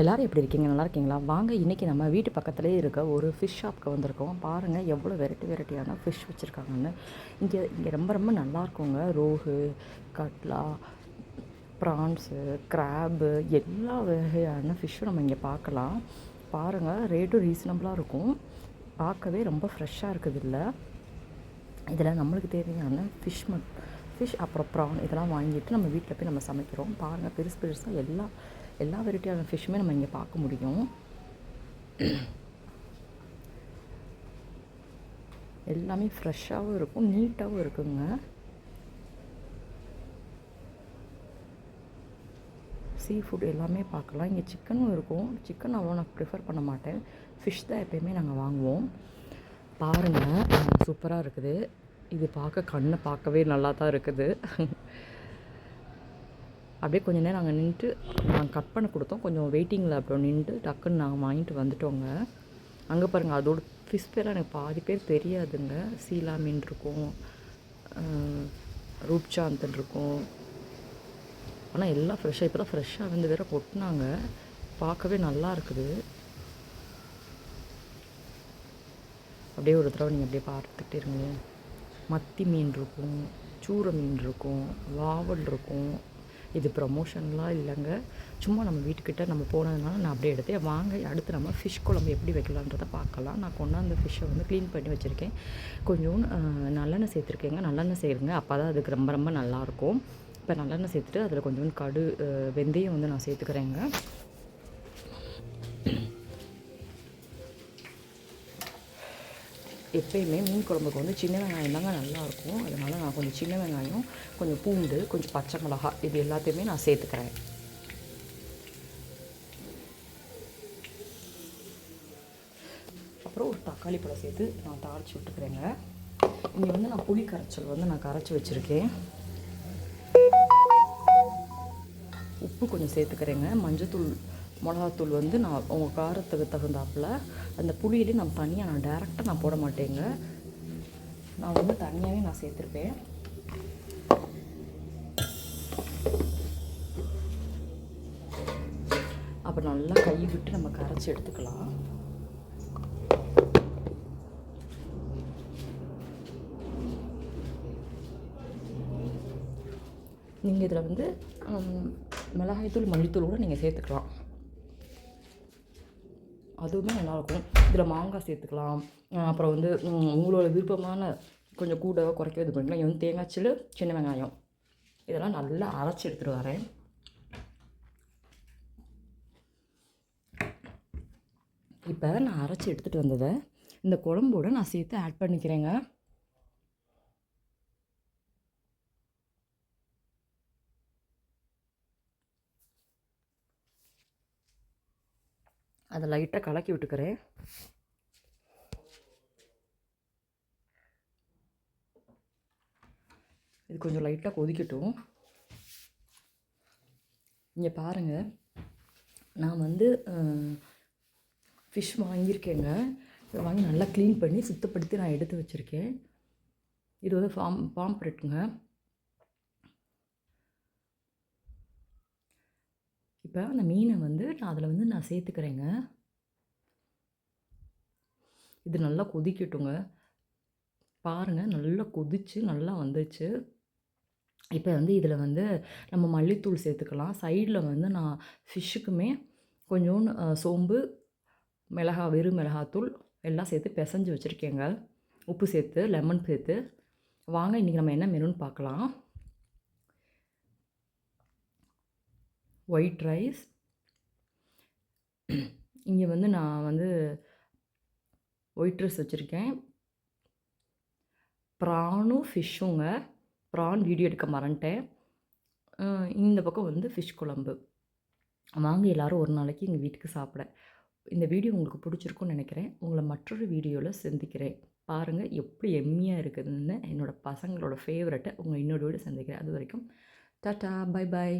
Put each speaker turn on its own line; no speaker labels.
எல்லோரும் எப்படி இருக்கீங்க நல்லா இருக்கீங்களா வாங்க இன்றைக்கி நம்ம வீட்டு பக்கத்துலேயே இருக்க ஒரு ஃபிஷ் ஷாப்க்கு வந்திருக்கோம் பாருங்கள் எவ்வளோ வெரைட்டி வெரைட்டியான ஃபிஷ் வச்சுருக்காங்கன்னு இங்கே இங்கே ரொம்ப ரொம்ப நல்லாயிருக்குங்க ரோகு கட்லா ப்ரான்ஸு க்ராபு எல்லா வகையான ஃபிஷ்ஷும் நம்ம இங்கே பார்க்கலாம் பாருங்கள் ரேட்டும் ரீசனபிளாக இருக்கும் பார்க்கவே ரொம்ப ஃப்ரெஷ்ஷாக இருக்குது இல்லை இதில் நம்மளுக்கு தேவையான ஃபிஷ் மட் ஃபிஷ் அப்புறம் ப்ரான் இதெல்லாம் வாங்கிட்டு நம்ம வீட்டில் போய் நம்ம சமைக்கிறோம் பாருங்கள் பெருசு பெருசாக எல்லா எல்லா வெரைட்டியான ஃபிஷ்ஷுமே நம்ம இங்கே பார்க்க முடியும் எல்லாமே ஃப்ரெஷ்ஷாகவும் இருக்கும் நீட்டாகவும் இருக்குங்க சீ ஃபுட் எல்லாமே பார்க்கலாம் இங்கே சிக்கனும் இருக்கும் சிக்கன் அவ்வளோ நான் ப்ரிஃபர் பண்ண மாட்டேன் ஃபிஷ் தான் எப்போயுமே நாங்கள் வாங்குவோம் பாருங்கள் சூப்பராக இருக்குது இது பார்க்க கண்ணை பார்க்கவே நல்லா தான் இருக்குது அப்படியே கொஞ்சம் நேரம் நாங்கள் நின்றுட்டு நாங்கள் கட் பண்ண கொடுத்தோம் கொஞ்சம் வெயிட்டிங்கில் அப்புறம் நின்று டக்குன்னு நாங்கள் வாங்கிட்டு வந்துட்டோங்க அங்கே பாருங்கள் அதோட ஃபிஷ் பேரெலாம் எனக்கு பாதி பேர் தெரியாதுங்க சீலா மீன் இருக்கும் ரூப்சாந்தன் இருக்கும் ஆனால் எல்லாம் ஃப்ரெஷ்ஷாக இப்போ தான் ஃப்ரெஷ்ஷாக வந்து வேறு கொட்டினாங்க பார்க்கவே நல்லா இருக்குது அப்படியே ஒரு தடவை நீங்கள் அப்படியே பார்த்துக்கிட்டே இருங்க மத்தி மீன் இருக்கும் சூற மீன் இருக்கும் வாவல் இருக்கும் இது ப்ரொமோஷன்லாம் இல்லைங்க சும்மா நம்ம வீட்டுக்கிட்ட நம்ம போனதுனால நான் அப்படியே எடுத்தேன் வாங்க அடுத்து நம்ம ஃபிஷ் குழம்பு எப்படி வைக்கலான்றதை பார்க்கலாம் நான் கொண்டாந்து ஃபிஷ்ஷை வந்து க்ளீன் பண்ணி வச்சுருக்கேன் கொஞ்சம் நல்லெண்ணெய் சேர்த்துருக்கேங்க நல்லெண்ணெய் செய்யுங்க அப்போ தான் அதுக்கு ரொம்ப ரொம்ப நல்லாயிருக்கும் இப்போ நல்லெண்ணெய் சேர்த்துட்டு அதில் கொஞ்சம் கடு வெந்தயம் வந்து நான் சேர்த்துக்கிறேங்க எப்போயுமே மீன் குழம்புக்கு வந்து சின்ன வெங்காயம் தாங்க நல்லாயிருக்கும் அதனால் நான் கொஞ்சம் சின்ன வெங்காயம் கொஞ்சம் பூண்டு கொஞ்சம் பச்சை மிளகா இது எல்லாத்தையுமே நான் சேர்த்துக்கிறேன் அப்புறம் ஒரு தக்காளி பழம் சேர்த்து நான் தாளித்து விட்டுக்கிறேங்க இங்கே வந்து நான் புளி கரைச்சல் வந்து நான் கரைச்சி வச்சுருக்கேன் உப்பு கொஞ்சம் சேர்த்துக்கிறேங்க தூள் மிளகாத்தூள் வந்து நான் உங்கள் காரத்துக்கு தகுந்தாப்பில் அந்த புளியிலே நான் தனியாக நான் டேரெக்டாக நான் போட மாட்டேங்க நான் வந்து தனியாகவே நான் சேர்த்துருப்பேன் அப்போ நல்லா கை விட்டு நம்ம கரைச்சி எடுத்துக்கலாம் நீங்கள் இதில் வந்து மிளகாய்த்தூள் மல்லித்தூள் கூட நீங்கள் சேர்த்துக்கலாம் அதுவுமே நல்லாயிருக்கும் இதில் மாங்காய் சேர்த்துக்கலாம் அப்புறம் வந்து உங்களோட விருப்பமான கொஞ்சம் கூட குறைக்க இது பண்ணிக்கலாம் இது வந்து தேங்காய் சில்லு சின்ன வெங்காயம் இதெல்லாம் நல்லா அரைச்சி எடுத்துகிட்டு வரேன் இப்போ நான் அரைச்சி எடுத்துகிட்டு வந்ததை இந்த குழம்போடு நான் சேர்த்து ஆட் பண்ணிக்கிறேங்க அதை லைட்டாக கலக்கி விட்டுக்கிறேன் இது கொஞ்சம் லைட்டாக கொதிக்கட்டும் இங்கே பாருங்கள் நான் வந்து ஃபிஷ் வாங்கியிருக்கேங்க இதை வாங்கி நல்லா க்ளீன் பண்ணி சுத்தப்படுத்தி நான் எடுத்து வச்சுருக்கேன் இது வந்து ஃபார்ம் பாம்பரெட்டுங்க இப்போ அந்த மீனை வந்து நான் அதில் வந்து நான் சேர்த்துக்கிறேங்க இது நல்லா கொதிக்கட்டுங்க பாருங்கள் நல்லா கொதித்து நல்லா வந்துச்சு இப்போ வந்து இதில் வந்து நம்ம மல்லித்தூள் சேர்த்துக்கலாம் சைடில் வந்து நான் ஃபிஷ்ஷுக்குமே கொஞ்சோண்டு சோம்பு மிளகா வெறும் மிளகாத்தூள் எல்லாம் சேர்த்து பிசைஞ்சு வச்சுருக்கேங்க உப்பு சேர்த்து லெமன் சேர்த்து வாங்க இன்றைக்கி நம்ம என்ன மெனுன்னு பார்க்கலாம் ஒயிட் ரைஸ் இங்கே வந்து நான் வந்து ஒயிட் ரைஸ் வச்சுருக்கேன் ப்ரானும் ஃபிஷ்ஷுங்க ப்ரான் வீடியோ எடுக்க மறந்துட்டேன் இந்த பக்கம் வந்து ஃபிஷ் குழம்பு வாங்க எல்லோரும் ஒரு நாளைக்கு எங்கள் வீட்டுக்கு சாப்பிட இந்த வீடியோ உங்களுக்கு பிடிச்சிருக்குன்னு நினைக்கிறேன் உங்களை மற்றொரு வீடியோவில் சந்திக்கிறேன் பாருங்கள் எப்படி எம்மியாக இருக்குதுன்னு என்னோடய பசங்களோட ஃபேவரட்டை உங்கள் இன்னொரு வீடு சந்திக்கிறேன் அது வரைக்கும் டாட்டா பை பாய்